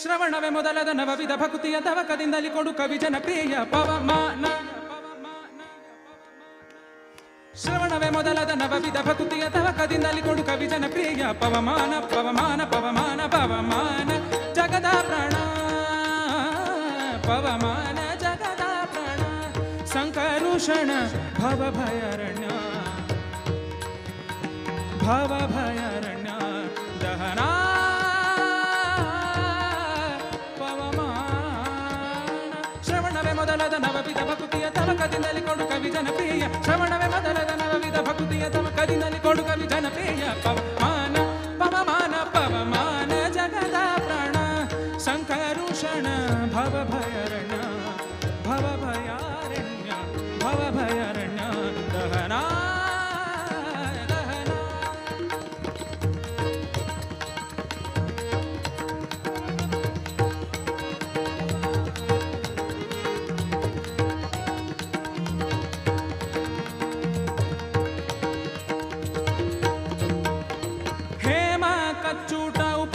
ಶ್ರವಣವೇ ಮೊದಲದ ನವವಿಧ ಭಕ್ತಿಯ ತವಕದಿಂದಲಿ ಕೊಡು ಕವಿ ಜನಪ್ರಿಯ ಪವಮಾನ. ಶ್ರವಣವೇ ಮೊದಲದ ನವವಿಧ ಭಕ್ತಿಯ ತವಕದಿಂದಲಿ ಕೊಡು ಕವಿ ಜನಪ್ರಿಯ ಪವಮಾನ ಪವಮಾನ ಪವಮಾನ ಪವಮಾನ. ಜಗದ ಪ್ರಾಣ, ಪವಮಾನ. ಸಂಕರುಷಣ ಭವ ಭಯರಣ್ಯ. ಭವ ಭಯರಣ್ಯ, ದಹನ. ಪವಮಾನ. ಶ್ರವಣವೇ ಮೊದಲದ ನವವಿಧ ಭಕ್ತಿಯ ತವಕದಿಂದಲಿ ಕೊಡು ಕವಿ ಜನಪ್ರಿಯ. ಶ್ರವಣವೇ ಮೊದಲದ ನವವಿಧ ಭಕ್ತಿಯ ತವಕದಿಂದಲಿ ಕೊಡು ಕವಿ ಜನಪ್ರಿಯ. ಪವಮಾನ ಪವಮಾನ ಪವಮಾನ, ಜಗದ ಪ್ರಾಣ. ಸಂಕರುಷಣ ಭವ ಭಯರಣ್ಯ. ಭವ भवभयरण्य दहना कच्चूटा उप